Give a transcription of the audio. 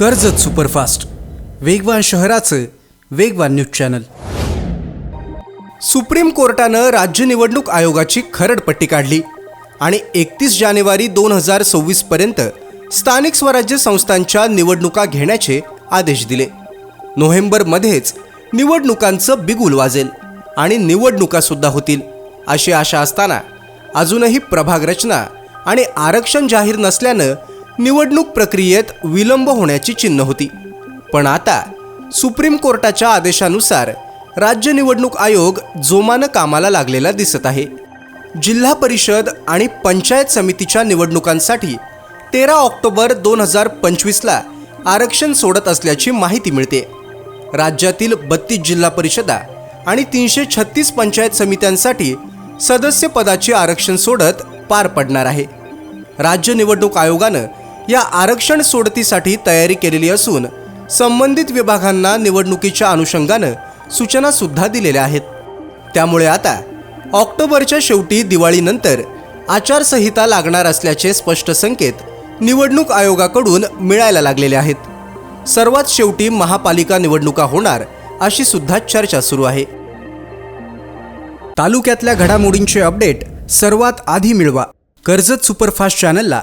Karjat superfast. वेगवान शहराचं वेगवान न्यूज चॅनल. सुप्रीम कोर्टानं राज्य निवडणूक आयोगाची खरडपट्टी काढली आणि एकतीस जानेवारी दोन हजार सव्वीसपर्यंत स्थानिक स्वराज्य संस्थांच्या निवडणुका घेण्याचे आदेश दिले. नोव्हेंबरमध्येच निवडणुकांचं बिगुल वाजेल आणि निवडणुकासुद्धा होतील अशी आशा असताना अजूनही प्रभाग रचना आणि आरक्षण जाहीर नसल्यानं निवडणूक प्रक्रियेत विलंब होण्याची चिन्ह होती. पण आता सुप्रीम कोर्टाच्या आदेशानुसार राज्य निवडणूक आयोग जोमानं कामाला लागलेला दिसत आहे. जिल्हा परिषद आणि पंचायत समितीच्या निवडणुकांसाठी तेरा ऑक्टोबर दोन हजार पंचवीसला आरक्षण सोडत असल्याची माहिती मिळते. राज्यातील बत्तीस जिल्हा परिषदा आणि तीनशे छत्तीस पंचायत समित्यांसाठी सदस्यपदाचे आरक्षण सोडत पार पडणार आहे. राज्य निवडणूक आयोगानं या आरक्षण सोडतीसाठी तयारी केलेली असून संबंधित विभागांना निवडणुकीच्या अनुषंगानं सूचना सुद्धा दिलेल्या आहेत. त्यामुळे आता ऑक्टोबरच्या शेवटी दिवाळीनंतर आचारसंहिता लागणार असल्याचे स्पष्ट संकेत निवडणूक आयोगाकडून मिळायला लागलेले आहेत. सर्वात शेवटी महापालिका निवडणुका होणार अशी सुद्धा चर्चा सुरू आहे. तालुक्यातल्या घडामोडींचे अपडेट सर्वात आधी मिळवा. कर्जत सुपरफास्ट चॅनलला